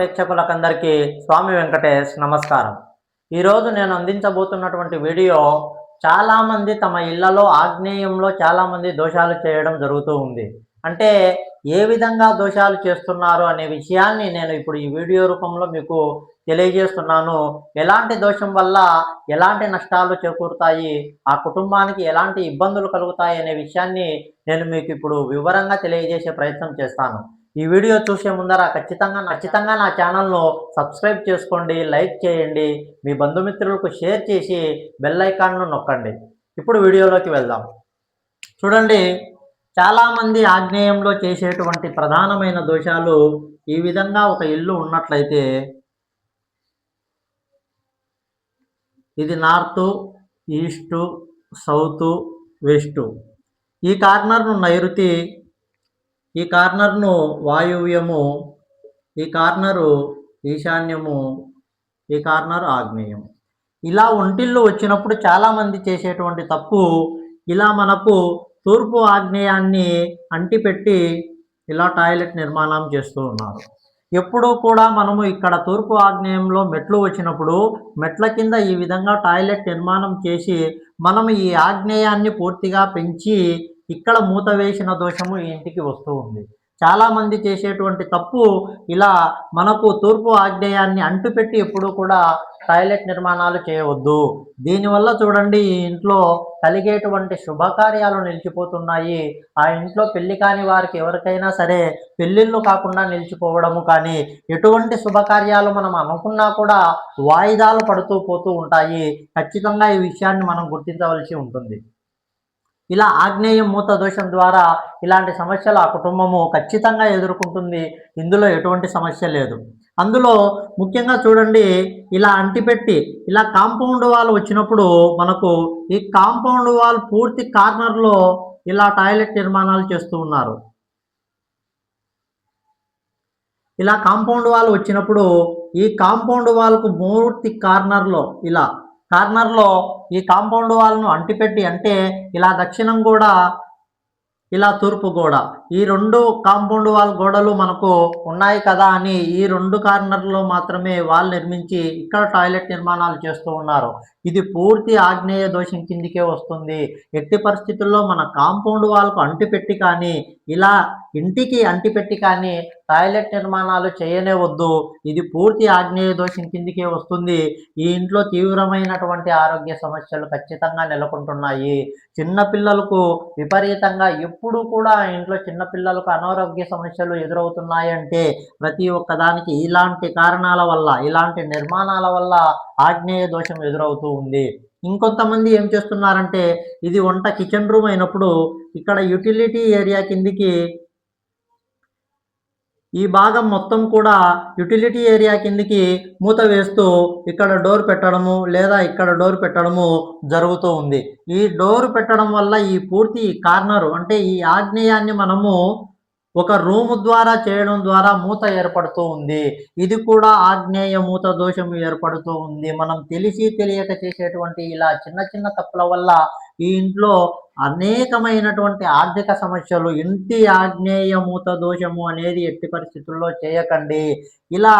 ప్రేక్షకులకందరికీ స్వామి వెంకటేష్ నమస్కారం. ఈరోజు నేను అందించబోతున్నటువంటి వీడియో చాలామంది తమ ఇళ్ళలో ఆగ్నేయంలో చాలామంది దోషాలు చేయడం జరుగుతూ ఉంది. అంటే ఏ విధంగా దోషాలు చేస్తున్నారు అనే విషయాన్ని నేను ఇప్పుడు ఈ వీడియో రూపంలో మీకు తెలియజేస్తున్నాను. ఎలాంటి దోషం వల్ల ఎలాంటి నష్టాలు చేకూరుతాయి ఆ కుటుంబానికి ఎలాంటి ఇబ్బందులు కలుగుతాయి అనే విషయాన్ని నేను మీకు ఇప్పుడు వివరంగా తెలియజేసే ప్రయత్నం చేస్తాను. ఈ వీడియో చూసే ముందర ఖచ్చితంగా ఖచ్చితంగా నా ఛానల్ను సబ్స్క్రైబ్ చేసుకోండి లైక్ చేయండి మీ బంధుమిత్రులకు షేర్ చేసి బెల్ ఐకాన్ను నొక్కండి. ఇప్పుడు వీడియోలోకి వెళ్దాం. చూడండి చాలామంది ఆగ్నేయంలో చేసేటువంటి ప్రధానమైన దోషాలు ఈ విధంగా ఒక ఇల్లు ఉన్నట్లయితే ఇది నార్త్ ఈస్టు సౌత్ వెస్టు. ఈ కార్నర్ను నైరుతి ఈ కార్నర్ను వాయువ్యము ఈ కార్నరు ఈశాన్యము ఈ కార్నర్ ఆగ్నేయం ఇలా ఒంటిల్లు వచ్చినప్పుడు చాలామంది చేసేటువంటి తప్పు ఇలా మనకు తూర్పు ఆగ్నేయాన్ని అంటిపెట్టి ఇలా టాయిలెట్ నిర్మాణం చేస్తూ ఉన్నారు. ఎప్పుడూ కూడా మనము ఇక్కడ తూర్పు ఆగ్నేయంలో మెట్లు వచ్చినప్పుడు మెట్ల కింద ఈ విధంగా టాయిలెట్ నిర్మాణం చేసి మనం ఈ ఆగ్నేయాన్ని పూర్తిగా పెంచి ఇక్కడ మూత వేసిన దోషము ఈ ఇంటికి వస్తూ ఉంది. చాలామంది చేసేటువంటి తప్పు ఇలా మనకు తూర్పు ఆగ్నేయాన్ని అంటుపెట్టి ఎప్పుడూ కూడా టాయిలెట్ నిర్మాణాలు చేయవద్దు. దీనివల్ల చూడండి ఈ ఇంట్లో కలిగేటువంటి శుభకార్యాలు నిలిచిపోతున్నాయి. ఆ ఇంట్లో పెళ్ళి కాని వారికి ఎవరికైనా సరే పెళ్ళిళ్ళు కాకుండా నిలిచిపోవడము కానీ ఎటువంటి శుభకార్యాలు మనం అనుకున్నా కూడా వాయిదాలు పడుతూ పోతూ ఉంటాయి. ఖచ్చితంగా ఈ విషయాన్ని మనం గుర్తించవలసి ఉంటుంది. ఇలా ఆగ్నేయం మూత దోషం ద్వారా ఇలాంటి సమస్యలు ఆ కుటుంబము ఖచ్చితంగా ఎదుర్కొంటుంది. ఇందులో ఎటువంటి సమస్య లేదు. అందులో ముఖ్యంగా చూడండి ఇలా అంటిపెట్టి ఇలా కాంపౌండ్ వాల్ వచ్చినప్పుడు మనకు ఈ కాంపౌండ్ వాల్ పూర్తి కార్నర్లో ఇలా టాయిలెట్ నిర్మాణాలు చేస్తూ ఉన్నారు. ఇలా కాంపౌండ్ వాల్ వచ్చినప్పుడు ఈ కాంపౌండ్ వాల్కు పూర్తి కార్నర్లో ఇలా కార్నర్లో ఈ కాంపౌండ్ వాల్ను అంటిపెట్టి అంటే ఇలా దక్షిణం కూడా ఇలా తూర్పు కూడా. ఈ రెండు కాంపౌండ్ వాల్ గోడలు మనకు ఉన్నాయి కదా అని ఈ రెండు కార్నర్లో మాత్రమే వాల్ నిర్మించి ఇక్కడ టాయిలెట్ నిర్మాణాలు చేస్తూ ఉన్నారు. ఇది పూర్తి ఆగ్నేయ దోషం కిందికే వస్తుంది. ఎట్టి పరిస్థితుల్లో మన కాంపౌండ్ వాల్కు అంటిపెట్టి కానీ ఇలా ఇంటికి అంటిపెట్టి కానీ టాయిలెట్ నిర్మాణాలు చేయనే వద్దు ఇది పూర్తి ఆగ్నేయ దోషం కిందికే వస్తుంది. ఈ ఇంట్లో తీవ్రమైనటువంటి ఆరోగ్య సమస్యలు ఖచ్చితంగా నెలకొంటున్నాయి. చిన్నపిల్లలకు విపరీతంగా ఎప్పుడు కూడా ఇంట్లో ఇంట్లో చిన్నపిల్లలకు అనారోగ్య సమస్యలు ఎదురవుతున్నాయంటే ప్రతి ఒక్కదానికి ఇలాంటి కారణాల వల్ల ఇలాంటి నిర్మాణాల వల్ల ఆగ్నేయ దోషం ఎదురవుతూ ఉంది. ఇంకొంతమంది ఏం చేస్తున్నారంటే ఇది వంట కిచెన్ రూమ్ అయినప్పుడు ఇక్కడ యూటిలిటీ ఏరియా కిందికి ఈ భాగం మొత్తం కూడా యుటిలిటీ ఏరియా కిందికి మూత వేస్తూ ఇక్కడ డోర్ పెట్టడము లేదా ఇక్కడ డోర్ పెట్టడము జరుగుతూ ఉంది. ఈ డోర్ పెట్టడం వల్ల ఈ పూర్తి కార్నరు అంటే ఈ ఆగ్నేయాన్ని మనము ఒక రూము ద్వారా చేయడం ద్వారా మూత ఏర్పడుతూ ఉంది. ఇది కూడా ఆగ్నేయ మూత దోషం ఏర్పడుతూ ఉంది. మనం తెలిసి తెలియక చేసేటువంటి ఇలా చిన్న చిన్న తప్పుల వల్ల ఈ ఇంట్లో అనేకమైనటువంటి ఆర్థిక సమస్యలు ఇంటి ఆగ్నేయమూత దోషము అనేది ఎట్టి పరిస్థితుల్లో చేయకండి. ఇలా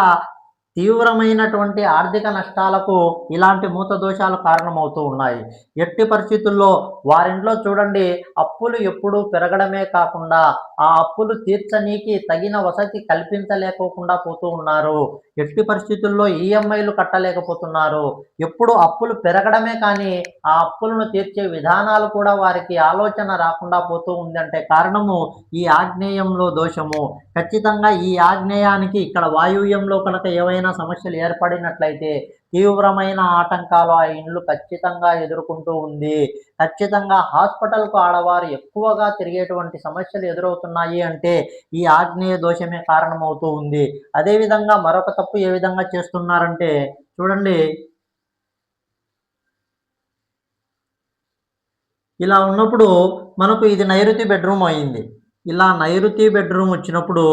తీవ్రమైనటువంటి ఆర్థిక నష్టాలకు ఇలాంటి మూత దోషాలు కారణమవుతూ ఉన్నాయి. ఎట్టి పరిస్థితుల్లో వారింట్లో చూడండి అప్పులు ఎప్పుడూ పెరగడమే కాకుండా ఆ అప్పులు తీర్చనీకి తగిన వసతి కల్పించలేకోకుండా పోతూ ఉన్నారు. ఎట్టి పరిస్థితుల్లో ఈఎంఐలు కట్టలేకపోతున్నారు. ఎప్పుడు అప్పులు పెరగడమే కానీ ఆ అప్పులను తీర్చే విధానాలు కూడా వారికి ఆలోచన రాకుండా పోతూ ఉందంటే కారణము ఈ ఆగ్నేయంలో దోషము. ఖచ్చితంగా ఈ ఆగ్నేయానికి ఇక్కడ వాయువ్యంలో కనుక ఏవైనా సమస్యలు ఏర్పడినట్లయితే తీవ్రమైన ఆటంకాలు ఆ ఇండ్లు ఖచ్చితంగా ఎదుర్కొంటూ ఉంది. ఖచ్చితంగా హాస్పిటల్కు ఆడవారు ఎక్కువగా తిరిగేటువంటి సమస్యలు ఎదురవుతున్నాయి అంటే ఈ ఆగ్నేయ దోషమే కారణమవుతూ ఉంది. అదేవిధంగా మరొక తప్పు ఏ విధంగా చేస్తున్నారంటే చూడండి. ఇలా ఉన్నప్పుడు మనకు ఇది నైరుతి బెడ్రూమ్ అయింది. ఇలా నైరుతి బెడ్రూమ్ వచ్చినప్పుడు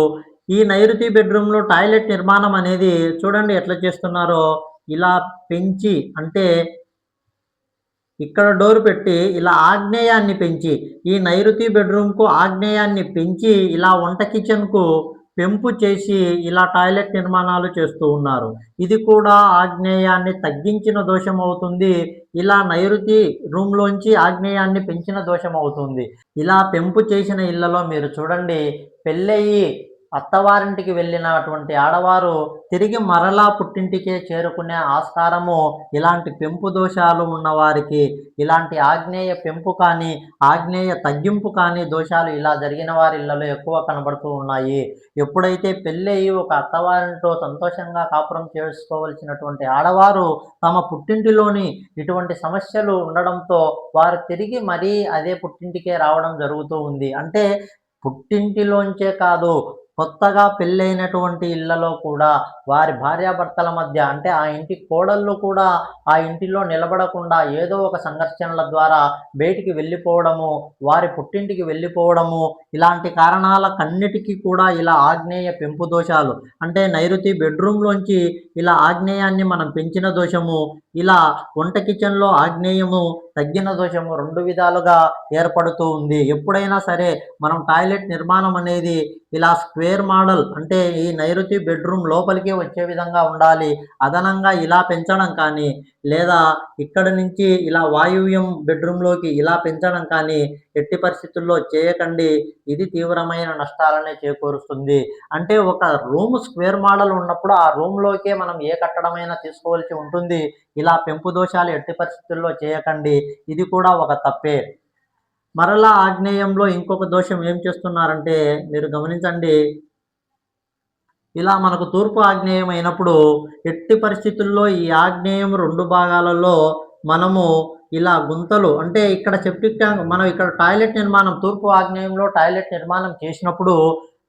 ఈ నైరుతి బెడ్రూమ్లో టాయిలెట్ నిర్మాణం అనేది చూడండి ఎట్లా చేస్తున్నారో. ఇలా పెంచి అంటే ఇక్కడ డోర్ పెట్టి ఇలా ఆగ్నేయాన్ని పెంచి ఈ నైరుతి బెడ్రూమ్కు ఆగ్నేయాన్ని పెంచి ఇలా వంట కిచెన్కు పెంపు చేసి ఇలా టాయిలెట్ నిర్మాణాలు చేస్తూ ఉన్నారు. ఇది కూడా ఆగ్నేయాన్ని తగ్గించిన దోషం అవుతుంది. ఇలా నైరుతి రూమ్లోంచి ఆగ్నేయాన్ని పెంచిన దోషం అవుతుంది. ఇలా పెంపు చేసిన ఇళ్ళలో మీరు చూడండి పెళ్ళయి అత్తవారింటికి వెళ్ళినటువంటి ఆడవారు తిరిగి మరలా పుట్టింటికే చేరుకునే ఆస్కారము ఇలాంటి పెంపు దోషాలు ఉన్నవారికి ఇలాంటి ఆగ్నేయ పెంపు కానీ ఆగ్నేయ తగ్గింపు కానీ దోషాలు ఇలా జరిగిన వారి ఇళ్ళలో ఎక్కువ కనబడుతూ ఉన్నాయి. ఎప్పుడైతే పెళ్ళయి ఒక అత్తవారింట్లో సంతోషంగా కాపురం చేసుకోవలసినటువంటి ఆడవారు తమ పుట్టింటిలోని ఇటువంటి సమస్యలు ఉండడంతో వారు తిరిగి మరీ అదే పుట్టింటికే రావడం జరుగుతూ ఉంది. అంటే పుట్టింటిలోంచే కాదు కొత్తగా పెళ్ళైనటువంటి ఇళ్ళలో కూడా వారి భార్యాభర్తల మధ్య అంటే ఆ ఇంటి కోడళ్ళు కూడా ఆ ఇంటిలో నిలబడకుండా ఏదో ఒక సంఘర్షణల ద్వారా బయటికి వెళ్ళిపోవడము వారి పుట్టింటికి వెళ్ళిపోవడము ఇలాంటి కారణాలకన్నిటికీ కూడా ఇలా ఆగ్నేయ పెంపు దోషాలు అంటే నైరుతి బెడ్రూమ్లోంచి ఇలా ఆగ్నేయాన్ని మనం పెంచిన దోషము ఇలా వంట కిచెన్లో ఆగ్నేయము తగ్గిన దోషము రెండు విధాలుగా ఏర్పడుతూ ఉంది. ఎప్పుడైనా సరే మనం టాయిలెట్ నిర్మాణం అనేది ఇలా స్క్వేర్ మోడల్ అంటే ఈ నైరుతి బెడ్రూమ్ లోపలికి వచ్చే విధంగా ఉండాలి అదనంగా ఇలా పెంచడం కానీ లేదా ఇక్కడ నుంచి ఇలా వాయువ్యం బెడ్రూమ్లోకి ఇలా పెంచడం కానీ ఎట్టి పరిస్థితుల్లో చేయకండి. ఇది తీవ్రమైన నష్టాలనే చేకూరుస్తుంది. అంటే ఒక రూమ్ స్క్వేర్ మోడల్ ఉన్నప్పుడు ఆ రూమ్లోకే మనం మనం ఏ కట్టడమైనా తీసుకోవాల్సి ఉంటుంది. ఇలా పెంపు దోషాలు ఎట్టి పరిస్థితుల్లో చేయకండి. ఇది కూడా ఒక తప్పే. మరలా ఆగ్నేయంలో ఇంకొక దోషం ఏం చేస్తున్నారంటే మీరు గమనించండి. ఇలా మనకు తూర్పు ఆగ్నేయం అయినప్పుడు ఎట్టి పరిస్థితుల్లో ఈ ఆగ్నేయం రెండు భాగాలలో మనము ఇలా గుంతలు అంటే ఇక్కడ సెప్టిక్ ట్యాంక్ మనం ఇక్కడ టాయిలెట్ నిర్మాణం తూర్పు ఆగ్నేయంలో టాయిలెట్ నిర్మాణం చేసినప్పుడు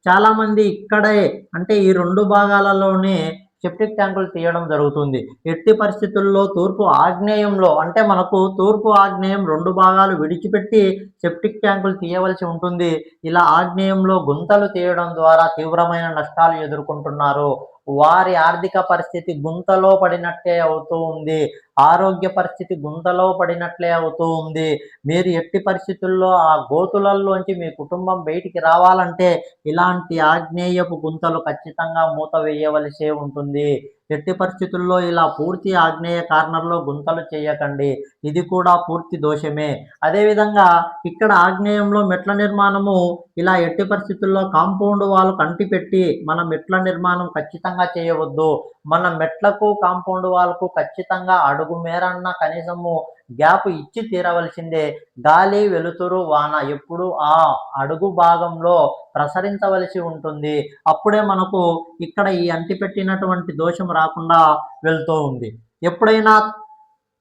చాలామంది ఇక్కడే అంటే ఈ రెండు భాగాలలోనే సెప్టిక్ ట్యాంకులు తీయడం జరుగుతుంది. ఎట్టి పరిస్థితుల్లో తూర్పు ఆగ్నేయంలో అంటే మనకు తూర్పు ఆగ్నేయం రెండు భాగాలు విడిచిపెట్టి సెప్టిక్ ట్యాంకులు తీయవలసి ఉంటుంది. ఇలా ఆగ్నేయంలో గుంతలు తీయడం ద్వారా తీవ్రమైన నష్టాలు ఎదుర్కొంటున్నారు. వారి ఆర్థిక పరిస్థితి గుంతలో పడినట్టే అవుతూ ఉంది. ఆరోగ్య పరిస్థితి గుంతలో పడినట్లే అవుతూ ఉంది. మీరు ఎట్టి పరిస్థితుల్లో ఆ గోతులలోంచి మీ కుటుంబం బయటికి రావాలంటే ఇలాంటి ఆగ్నేయపు గుంతలు ఖచ్చితంగా మూత వేయవలసే ఉంటుంది. ఎట్టి పరిస్థితుల్లో ఇలా పూర్తి ఆగ్నేయ కార్నర్లో గుంతలు చేయకండి. ఇది కూడా పూర్తి దోషమే. అదేవిధంగా ఇక్కడ ఆగ్నేయంలో మెట్ల నిర్మాణము ఇలా ఎట్టి పరిస్థితుల్లో కాంపౌండ్ వాళ్ళు కంటి పెట్టి మన మెట్ల నిర్మాణం ఖచ్చితంగా చేయవద్దు. మన మెట్లకు కాంపౌండ్ వాళ్ళకు ఖచ్చితంగా అడుగు మేరన్న కనీసము గ్యాప్ ఇచ్చి తీరవలసిందే. గాలి వెలుతురు వాన ఎప్పుడు ఆ అడుగు భాగంలో ప్రసరించవలసి ఉంటుంది. అప్పుడే మనకు ఇక్కడ ఈ అంటిపెట్టినటువంటి దోషం రాకుండా వెళ్తూ ఉంది. ఎప్పుడైనా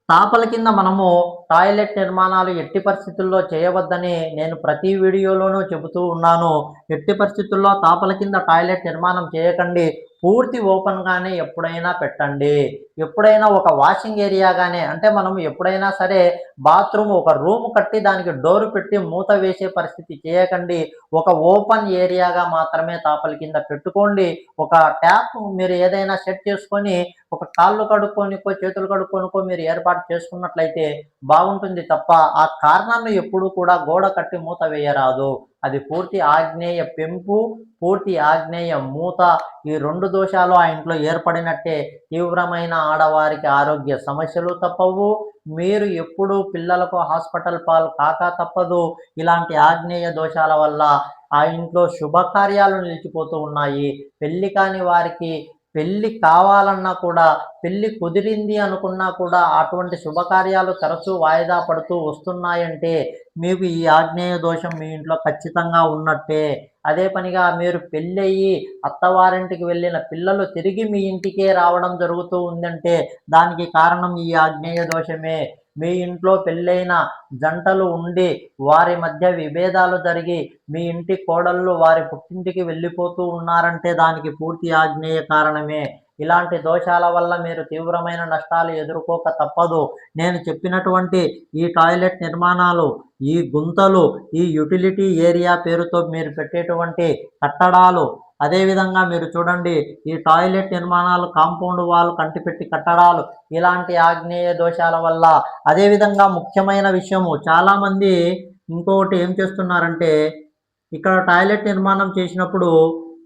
తాపల కింద మనము టాయిలెట్ నిర్మాణాలు ఎట్టి పరిస్థితుల్లో చేయవద్దని నేను ప్రతి వీడియోలోనూ చెబుతూ ఉన్నాను. ఎట్టి పరిస్థితుల్లో తాపల కింద టాయిలెట్ నిర్మాణం చేయకండి. పూర్తి ఓపెన్గానే ఎప్పుడైనా పెట్టండి. ఎప్పుడైనా ఒక వాషింగ్ ఏరియాగానే అంటే మనం ఎప్పుడైనా సరే బాత్రూమ్ ఒక రూమ్ కట్టి దానికి డోర్ పెట్టి మూత వేసే పరిస్థితి చేయకండి. ఒక ఓపెన్ ఏరియాగా మాత్రమే తాపల కింద పెట్టుకోండి. ఒక ట్యాప్ మీరు ఏదైనా సెట్ చేసుకొని ఒక కాళ్ళు కడుక్కొనికో చేతులు కడుక్కొనికో మీరు ఏర్పాటు చేసుకున్నట్లయితే బాగుంటుంది తప్ప ఆ కారణాన్ని ఎప్పుడూ కూడా గోడ కట్టి మూత వేయరాదు. అది పూర్తి ఆగ్నేయ పెంపు పూర్తి ఆగ్నేయ మూత. ఈ రెండు దోషాలు ఆ ఇంట్లో ఏర్పడినట్టే తీవ్రమైన ఆడవారికి ఆరోగ్య సమస్యలు తప్పవు. మీరు ఎప్పుడు పిల్లలకు హాస్పిటల్ పాలు కాక తప్పదు. ఇలాంటి ఆగ్నేయ దోషాల వల్ల ఆ ఇంట్లో శుభకార్యాలు నిలిచిపోతూ ఉన్నాయి. పెళ్ళి కాని వారికి పెళ్ళి కావాలన్నా కూడా పెళ్ళి కుదిరింది అనుకున్నా కూడా అటువంటి శుభకార్యాలు తరచూ వాయిదా పడుతూ వస్తున్నాయంటే మీకు ఈ ఆగ్నేయ దోషం మీ ఇంట్లో ఖచ్చితంగా ఉన్నట్టే. అదే పనిగా మీరు పెళ్ళయి అత్తవారింటికి వెళ్ళిన పిల్లలు తిరిగి మీ ఇంటికే రావడం జరుగుతూ ఉందంటే దానికి కారణం ఈ ఆగ్నేయ దోషమే. మీ ఇంట్లో పెళ్ళైన జంటలు ఉండి వారి మధ్య విభేదాలు జరిగి మీ ఇంటి కోడళ్ళు వారి పుట్టింటికి వెళ్ళిపోతూ ఉన్నారంటే దానికి పూర్తి ఆగ్నేయ కారణమే. ఇలాంటి దోషాల వల్ల మీరు తీవ్రమైన నష్టాలు ఎదుర్కోక తప్పదు. నేను చెప్పినటువంటి ఈ టాయిలెట్ నిర్మాణాలు ఈ గుంతలు ఈ యుటిలిటీ ఏరియా పేరుతో మీరు పెట్టేటువంటి కట్టడాలు అదేవిధంగా మీరు చూడండి ఈ టాయిలెట్ నిర్మాణాలు కాంపౌండ్ వాల్ కంటిపెట్టి కట్టడాలు ఇలాంటి ఆగ్నేయ దోషాల వల్ల. అదేవిధంగా ముఖ్యమైన విషయము చాలామంది ఇంకొకటి ఏం చేస్తున్నారంటే ఇక్కడ టాయిలెట్ నిర్మాణం చేసినప్పుడు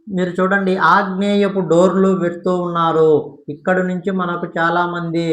మీరు చూడండి ఆగ్నేయపు డోర్లు పెడుతూ ఉన్నారు. ఇక్కడ నుంచి మనకు చాలామంది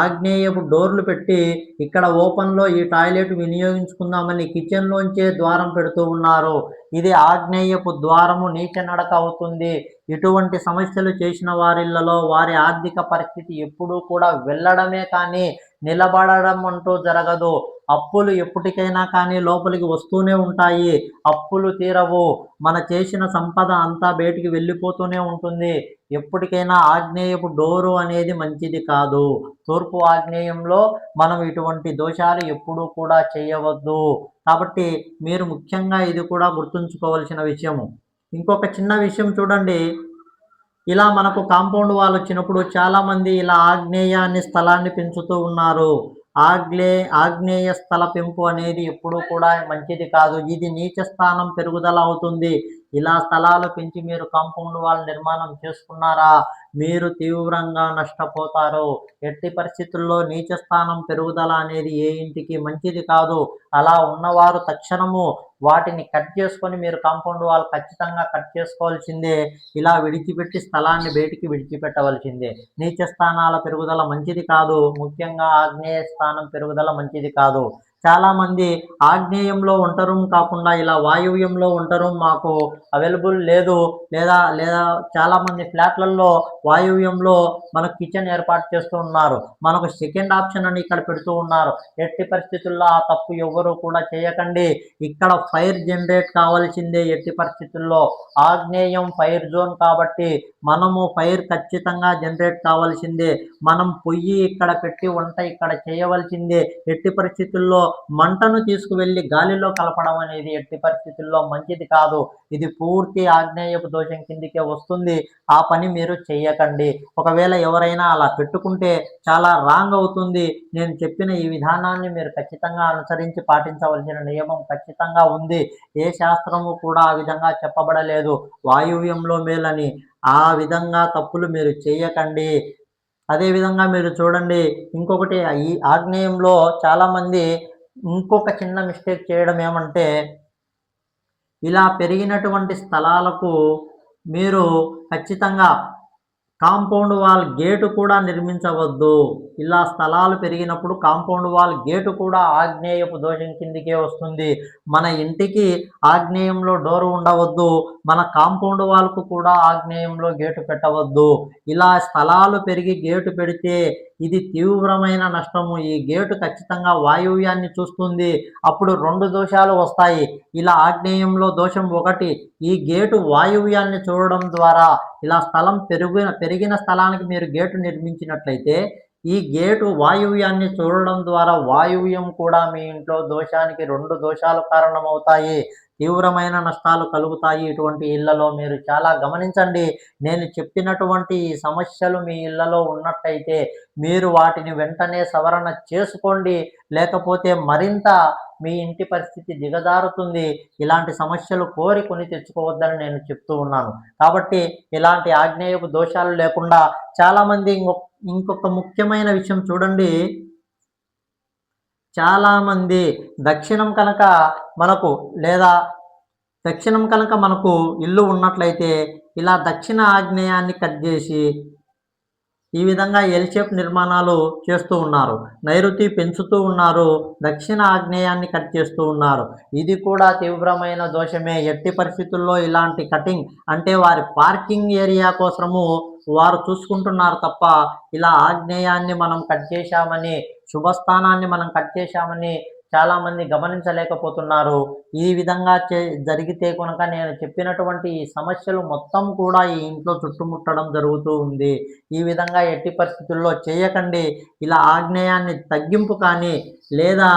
ఆగ్నేయపు డోర్లు పెట్టి ఇక్కడ ఓపెన్లో ఈ టాయిలెట్ వినియోగించుకుందామని కిచెన్లోంచే ద్వారం పెడుతూ ఉన్నారు. ఇది ఆగ్నేయపు ద్వారము నీచ నడక అవుతుంది. ఇటువంటి సమస్యలు చేసిన వారిళ్ళలో వారి ఆర్థిక పరిస్థితి ఎప్పుడూ కూడా వెళ్ళడమే కానీ నిలబడడం అంటూ జరగదు. అప్పులు ఎప్పటికైనా కానీ లోపలికి వస్తూనే ఉంటాయి. అప్పులు తీరవు. మన చేసిన సంపద అంతా బయటికి వెళ్ళిపోతూనే ఉంటుంది. ఎప్పటికైనా ఆగ్నేయపు డోరు అనేది మంచిది కాదు. తూర్పు ఆగ్నేయంలో మనం ఇటువంటి దోషాలు ఎప్పుడూ కూడా చేయవద్దు. కాబట్టి మీరు ముఖ్యంగా ఇది కూడా గుర్తుంచుకోవాల్సిన విషయము. ఇంకొక చిన్న విషయం చూడండి. ఇలా మనకు కాంపౌండ్ వాల్ వచ్చినప్పుడు చాలామంది ఇలా ఆగ్నేయాన్ని స్థలాన్ని పెంచుతూ ఉన్నారు. ఆగ్నే ఆగ్నేయ స్థల పెంపు అనేది ఎప్పుడూ కూడా మంచిది కాదు. ఇది నీచ స్థానం పెరుగుదల అవుతుంది. ఇలా స్థలాలు పెంచి మీరు కాంపౌండ్ వాల్ నిర్మాణం చేసుకున్నారా? మీరు తీవ్రంగా నష్టపోతారు. ఎట్టి పరిస్థితుల్లో నీచ స్థానం పెరుగుదల అనేది ఏ ఇంటికి మంచిది కాదు. అలా ఉన్నవారు తక్షణము వాటిని కట్ చేసుకొని మీరు కాంపౌండ్ వాల్ ఖచ్చితంగా కట్ చేసుకోవాల్సిందే. ఇలా విడిచిపెట్టి స్థలాన్ని బయటికి విడిచిపెట్టవలసిందే. నీచ స్థానాల పెరుగుదల మంచిది కాదు. ముఖ్యంగా ఆగ్నేయ స్థానం పెరుగుదల మంచిది కాదు. చాలామంది ఆగ్నేయంలో ఒంటరు కాకుండా ఇలా వాయువ్యంలో వంట మాకు అవైలబుల్ లేదు. లేదా లేదా చాలామంది ఫ్లాట్లలో వాయువ్యంలో మనకు కిచెన్ ఏర్పాటు చేస్తూ ఉన్నారు. మనకు సెకండ్ ఆప్షన్ అని ఇక్కడ పెడుతూ ఉన్నారు. ఎట్టి పరిస్థితుల్లో ఆ తప్పు ఎవరు కూడా చేయకండి. ఇక్కడ ఫైర్ జనరేట్ కావాల్సిందే ఎట్టి పరిస్థితుల్లో. ఆగ్నేయం ఫైర్ జోన్ కాబట్టి మనము ఫైర్ ఖచ్చితంగా జనరేట్ కావాల్సిందే. మనం పొయ్యి ఇక్కడ పెట్టి వంట ఇక్కడ చేయవలసిందే. ఎట్టి పరిస్థితుల్లో మంటను తీసుకువెళ్ళి గాలిలో కలపడం అనేది ఎట్టి పరిస్థితుల్లో మంచిది కాదు. ఇది పూర్తి ఆగ్నేయపు దోషం కిందికే వస్తుంది. ఆ పని మీరు చేయకండి ఒకవేళ ఎవరైనా అలా పెట్టుకుంటే చాలా రాంగ్ అవుతుంది. నేను చెప్పిన ఈ విధానాన్ని మీరు ఖచ్చితంగా అనుసరించి పాటించవలసిన నియమం ఖచ్చితంగా ఉంది. ఏ శాస్త్రము కూడా ఆ విధంగా చెప్పబడలేదు. వాయువ్యంలో మేలని. ఆ విధంగా తప్పులు మీరు చేయకండి అదేవిధంగా మీరు చూడండి. ఇంకొకటి ఈ ఆగ్నేయంలో చాలామంది ఇంకొక చిన్న మిస్టేక్ చేయడం ఏమంటే ఇలా పెరిగినటువంటి స్థలాలకు మీరు ఖచ్చితంగా కాంపౌండ్ వాల్ గేటు కూడా నిర్మించవద్దు. ఇలా స్థలాలు పెరిగినప్పుడు కాంపౌండ్ వాల్ గేటు కూడా ఆగ్నేయపు దోషం కిందికే వస్తుంది. మన ఇంటికి ఆగ్నేయంలో డోర్ ఉండవద్దు. మన కాంపౌండ్ వాల్కు కూడా ఆగ్నేయంలో గేటు పెట్టవద్దు. ఇలా స్థలాలు పెరిగి గేటు పెడితే ఇది తీవ్రమైన నష్టము. ఈ గేటు ఖచ్చితంగా వాయువ్యాన్ని చూస్తుంది. అప్పుడు రెండు దోషాలు వస్తాయి. ఇలా ఆగ్నేయంలో దోషం ఒకటి ఈ గేటు వాయువ్యాన్ని చూడడం ద్వారా ఇలా స్థలం పెరిగిన పెరిగిన స్థలానికి మీరు గేటు నిర్మించినట్లయితే ఈ గేటు వాయువ్యాన్ని చూడడం ద్వారా వాయువ్యం కూడా మీ ఇంట్లో దోషానికి రెండు దోషాలు కారణమవుతాయి. తీవ్రమైన నష్టాలు కలుగుతాయి. ఇటువంటి ఇళ్ళలో మీరు చాలా గమనించండి. నేను చెప్పినటువంటి ఈ సమస్యలు మీ ఇళ్ళలో ఉన్నట్టయితే మీరు వాటిని వెంటనే సవరణ చేసుకోండి. లేకపోతే మరింత మీ ఇంటి పరిస్థితి దిగజారుతుంది. ఇలాంటి సమస్యలు కోరి కొని తెచ్చుకోవద్దని నేను చెప్తూ ఉన్నాను. కాబట్టి ఇలాంటి ఆగ్నేయపు దోషాలు లేకుండా చాలామంది ఇంకొక ఇంకొక ముఖ్యమైన విషయం చూడండి. చాలామంది దక్షిణం కనుక మనకు లేదా దక్షిణం కనుక మనకు ఇల్లు ఉన్నట్లయితే ఇలా దక్షిణ ఆగ్నేయాన్ని కట్ చేసి ఈ విధంగా ఎల్ షేప్ నిర్మాణాలు చేస్తూ ఉన్నారు. నైరుతి పెంచుతూ ఉన్నారు. దక్షిణ ఆగ్నేయాన్ని కట్ చేస్తూ ఉన్నారు. ఇది కూడా తీవ్రమైన దోషమే. ఎట్టి పరిస్థితుల్లో ఇలాంటి కటింగ్ అంటే వారి పార్కింగ్ ఏరియా కోసము వారు చూసుకుంటున్నారు తప్ప ఇలా ఆగ్నేయాన్ని మనం కట్ చేశామని శుభస్థానాన్ని మనం కట్ చేశామని చాలామంది గమనించలేకపోతున్నారు. ఈ విధంగా చే జరిగితే కనుక నేను చెప్పినటువంటి ఈ సమస్యలు మొత్తం కూడా ఈ ఇంట్లో చుట్టుముట్టడం జరుగుతూ ఉంది. ఈ విధంగా ఎట్టి పరిస్థితుల్లో చేయకండి. ఇలా ఆగ్నేయాన్ని తగ్గింపు కానీ లేదా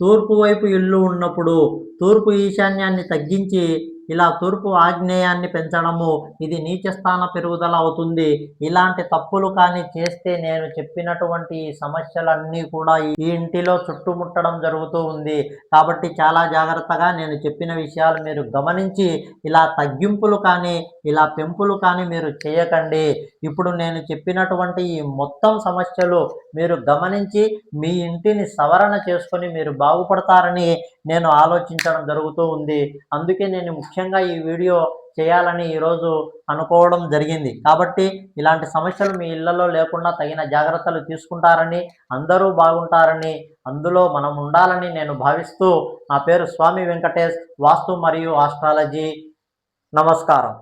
తూర్పు వైపు ఇల్లు ఉన్నప్పుడు తూర్పు ఈశాన్యాన్ని తగ్గించి ఇలా తూర్పు ఆగ్నేయాన్ని పెంచడము ఇది నీచస్థాన పెరుగుదల అవుతుంది. ఇలాంటి తప్పులు కానీ చేస్తే నేను చెప్పినటువంటి ఈ సమస్యలన్నీ కూడా ఈ ఇంటిలో చుట్టుముట్టడం జరుగుతూ ఉంది. కాబట్టి చాలా జాగ్రత్తగా నేను చెప్పిన విషయాలు మీరు గమనించి ఇలా తగ్గింపులు కానీ ఇలా పెంపులు కానీ మీరు చేయకండి. ఇప్పుడు నేను చెప్పినటువంటి ఈ మొత్తం సమస్యలు మీరు గమనించి మీ ఇంటిని సవరణ చేసుకొని మీరు బాగుపడతారని నేను ఆలోచించడం జరుగుతూ ఉంది. అందుకే నేను ముఖ్య ముఖ్యంగా ఈ వీడియో చేయాలని ఈరోజు అనుకోవడం జరిగింది. కాబట్టి ఇలాంటి సమస్యలు మీ ఇళ్ళలో లేకుండా తగిన జాగ్రత్తలు తీసుకుంటారని అందరూ బాగుంటారని అందులో మనం ఉండాలని నేను భావిస్తూ నా పేరు స్వామి వెంకటేష్ వాస్తు మరియు ఆస్ట్రాలజీ. నమస్కారం.